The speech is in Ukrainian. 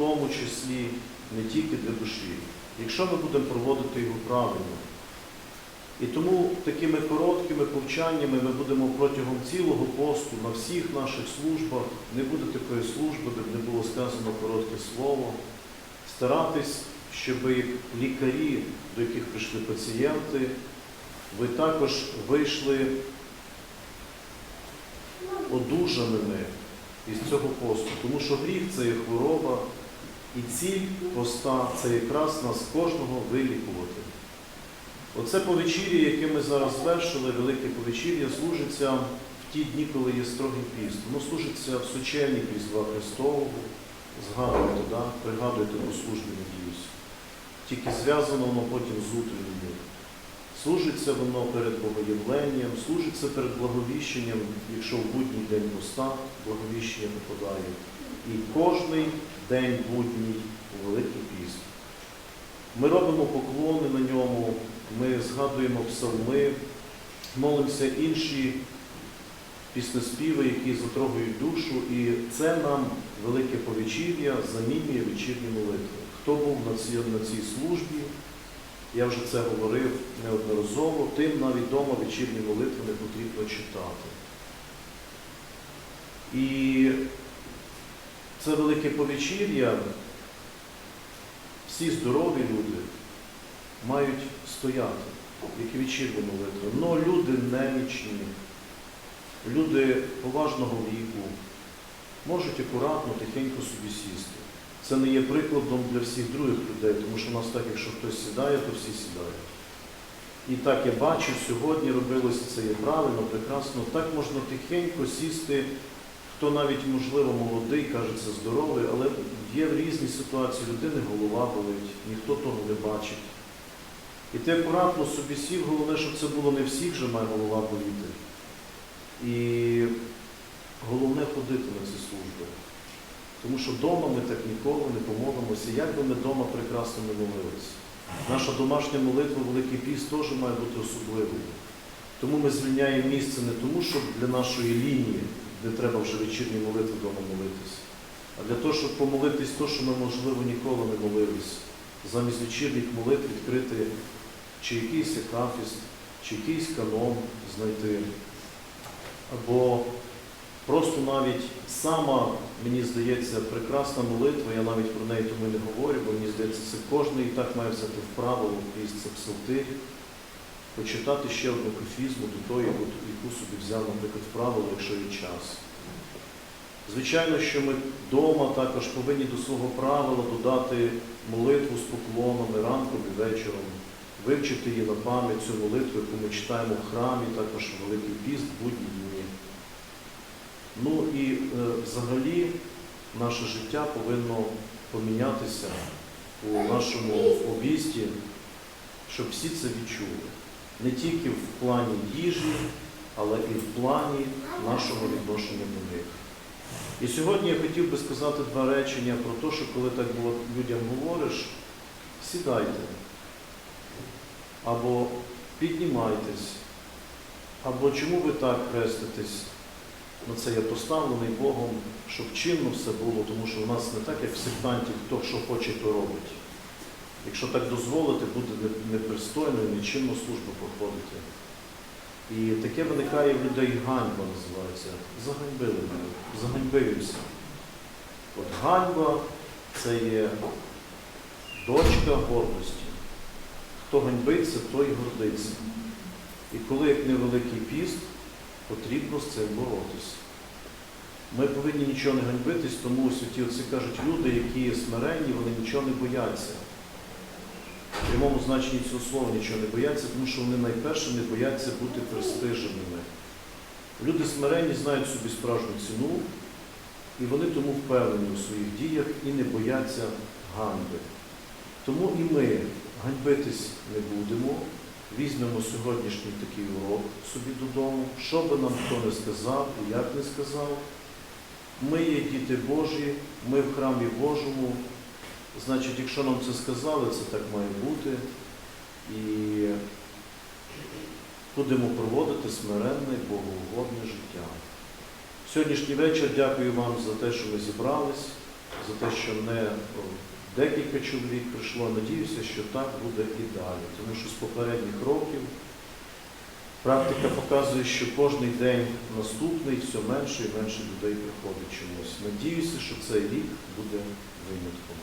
тому числі не тільки для душі, якщо ми будемо проводити його правильно. І тому такими короткими повчаннями ми будемо протягом цілого посту на всіх наших службах, не буде такої служби, де б не було сказано коротке слово, старатись, щоб лікарі, до яких прийшли пацієнти, ви також вийшли одужаними із цього посту. Тому що гріх це є хвороба, і ціль поста це якраз нас кожного вилікувати. Оце повечір'я, яке ми зараз звершили, велике повечір'я, служиться в ті дні, коли є строгий піст. Воно служиться в сучельник Різдва Христового. Згадуєте, да? пригадуєте по службі, надіюсь. Тільки зв'язано воно потім з утреннім. Служиться воно перед Богоявленням, служиться перед благовіщенням, якщо в будній день поста благовіщення попадає. І кожний день будній у Великий піст. Ми робимо поклони на ньому, ми згадуємо псалми, молимося інші піснеспіви, які затрогають душу, і це нам велике повечір'я замінює вечірні молитви. Хто був на цій, на цій службі, я вже це говорив неодноразово, тим навіть вдома вечірні молитви не потрібно читати. І це велике повечір'я, всі здорові люди мають стояти, як і вечірні молитви. Но люди немічні, люди поважного віку можуть акуратно, тихенько собі сісти. Це не є прикладом для всіх других людей, тому що в нас так, якщо хтось сідає, то всі сідають. І так я бачив, сьогодні робилося це є правильно, прекрасно. Так можна тихенько сісти, хто навіть, можливо, молодий, кажеться здоровий, але є в різні ситуації, людини голова болить, ніхто того не бачить. І ти акуратно собі сів, головне, щоб це було не всіх же має голова боліти. І головне ходити на ці служби. Тому що вдома ми так ніколи не помолимося, як би ми вдома прекрасно не молилися. Наша домашня молитва, Великий піст теж має бути особливою. Тому ми звільняємо місце не тому, щоб для нашої лінії, де треба вже вечірні молитви вдома молитися, а для того, щоб помолитись то, що ми, можливо, ніколи не молились. Замість вечірніх молитв відкрити чи якийсь акафіст, чи якийсь канон знайти. Або Просто навіть сама, мені здається, прекрасна молитва, я навіть про неї тому не говорю, бо мені здається, це кожен і так має взяти в правило крізь це псалтир, почитати ще одну кафізму до тої, яку собі взяв, наприклад, в правило, якщо є час. Звичайно, що ми вдома також повинні до свого правила додати молитву з поклонами ранком і вечором, вивчити її на пам'ять, цю молитву, яку ми читаємо в храмі, також в Великий піст, будні дні. Ну і е, взагалі наше життя повинно помінятися у нашому обісті, щоб всі це відчули. Не тільки в плані їжі, але і в плані нашого відношення до них. І сьогодні я хотів би сказати два речення про те, що коли так було людям говориш, сідайте або піднімайтесь, або чому ви так хреститесь. На це я поставлений Богом, щоб чинно все було, тому що у нас не так, як в сектантів, хто що хоче, то робить. Якщо так дозволити, буде не- непристойно і нечинно службу проходити. І таке виникає в людей ганьба називається. Заганьбили мене, заганьбився. От ганьба це є дочка гордості. Хто ганьбиться, той гордиться. І коли як невеликий піст, потрібно з цим боротися. Ми повинні нічого не ганьбитись, тому святі отці кажуть, люди, які смиренні, вони нічого не бояться. В прямому значенні цього слова нічого не бояться, тому що вони найперше не бояться бути престиженими. Люди смиренні знають собі справжню ціну, і вони тому впевнені у своїх діях і не бояться ганьби. Тому і ми ганьбитись не будемо, візьмемо сьогоднішній такий урок собі додому, що би нам хто не сказав і як не сказав. Ми є діти Божі, ми в храмі Божому. Значить, якщо нам це сказали, це так має бути. І будемо проводити смиренне, богоугодне життя. Сьогоднішній вечір дякую вам за те, що ви зібрались. за те, що не декілька чоловік прийшло. Надіюся, що так буде і далі. Тому що з попередніх років практика показує, що кожен день наступний все менше і менше людей приходить чомусь. Надіюся, що цей рік буде винятком.